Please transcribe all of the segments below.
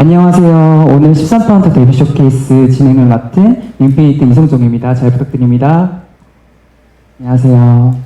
안녕하세요. 오늘 13파운드 데뷔 쇼케이스 진행을 맡은 인피니트 이성종입니다. 잘 부탁드립니다. 안녕하세요.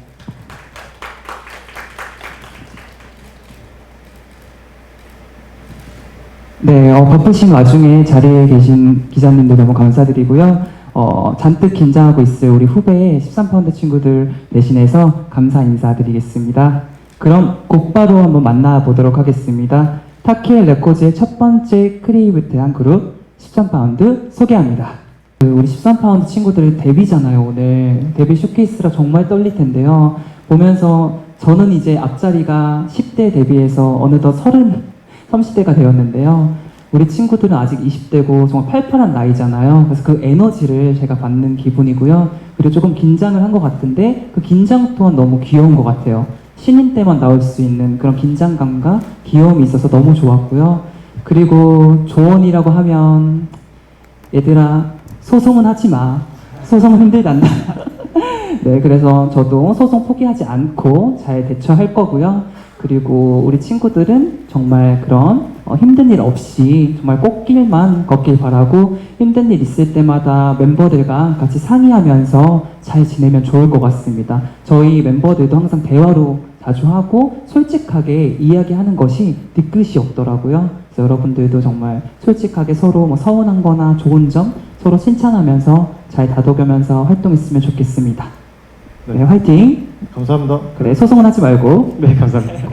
네, 어, 바쁘신 와중에 자리에 계신 기자님들 너무 감사드리고요. 어, 잔뜩 긴장하고 있을 우리 후배 13파운드 친구들 대신해서 감사 인사드리겠습니다. 그럼 곧바로 한번 만나보도록 하겠습니다. 타키엘 레코즈의 첫 번째 크리에이티브한 그룹 13파운드 소개합니다. 그 우리 13파운드 친구들 데뷔잖아요, 오늘. 데뷔 쇼케이스라 정말 떨릴 텐데요. 보면서 저는 이제 앞자리가 10대 데뷔해서 어느덧 30, 30대가 되었는데요. 우리 친구들은 아직 20대고 정말 팔팔한 나이잖아요. 그래서 그 에너지를 제가 받는 기분이고요. 그리고 조금 긴장을 한 것 같은데 그 긴장 또한 너무 귀여운 것 같아요. 신인 때만 나올 수 있는 그런 긴장감과 귀여움이 있어서 너무 좋았고요. 그리고 조언이라고 하면 얘들아 소송은 하지 마. 소송은 힘들단다. 네, 그래서 저도 소송 포기하지 않고 잘 대처할 거고요. 그리고 우리 친구들은 정말 그런 어, 힘든 일 없이 정말 꽃길만 걷길 바라고 힘든 일 있을 때마다 멤버들과 같이 상의하면서 잘 지내면 좋을 것 같습니다. 저희 멤버들도 항상 대화로 자주 하고 솔직하게 이야기하는 것이 뒤끝이 없더라고요. 그래서 여러분들도 정말 솔직하게 서로 뭐 서운한 거나 좋은 점 서로 칭찬하면서 잘 다독여면서 활동했으면 좋겠습니다. 네, 화이팅! 감사합니다. 그래, 소송은 하지 말고. 네, 감사합니다.